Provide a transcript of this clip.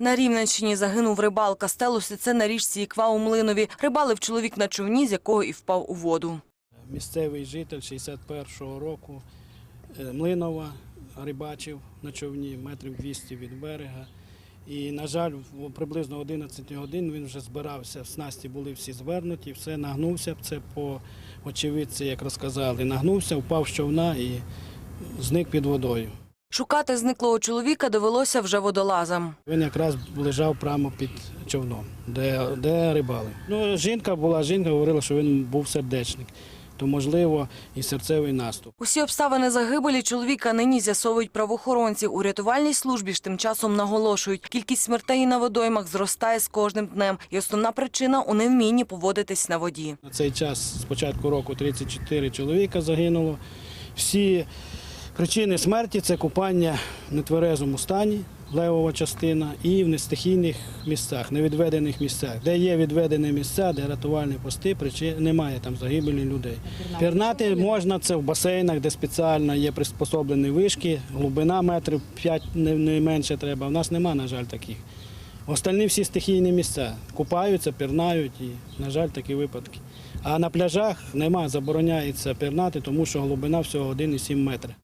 На Рівненщині загинув рибалка. Сталося це на річці Іква у Млинові. Рибалив чоловік на човні, з якого і впав у воду. Місцевий житель 61-го року е, Млинова рибачив на човні метрів 200 від берега. І, на жаль, приблизно 11 годин він вже збирався, снасті були всі звернуті, все нагнувся, це по очевидці, як розказали, нагнувся, впав з човна і зник під водою. Шукати зниклого чоловіка довелося вже водолазам. Він якраз лежав прямо під човном, де, де рибали. Ну, жінка була, жінка говорила, що він був сердечник, то можливо і серцевий наступ. Усі обставини загибелі чоловіка нині з'ясовують правоохоронці. У рятувальній службі ж тим часом наголошують, кількість смертей на водоймах зростає з кожним днем. І основна причина у невмінні поводитись на воді. На цей час з початку року 34 чоловіка загинуло. Всі причини смерті це купання в нетверезому стані, левова частина, і в нестихійних місцях, невідведених місцях. Де є відведені місця, де рятувальні пости, причин немає там загибелі людей. Пірнати можна це в басейнах, де спеціально є приспособлені вишки, глибина метрів 5 не, менше треба. У нас нема, на жаль, таких. Остальні всі стихійні місця купаються, пірнають і, на жаль, такі випадки. А на пляжах нема, забороняється пірнати, тому що глибина всього 1,7 метра.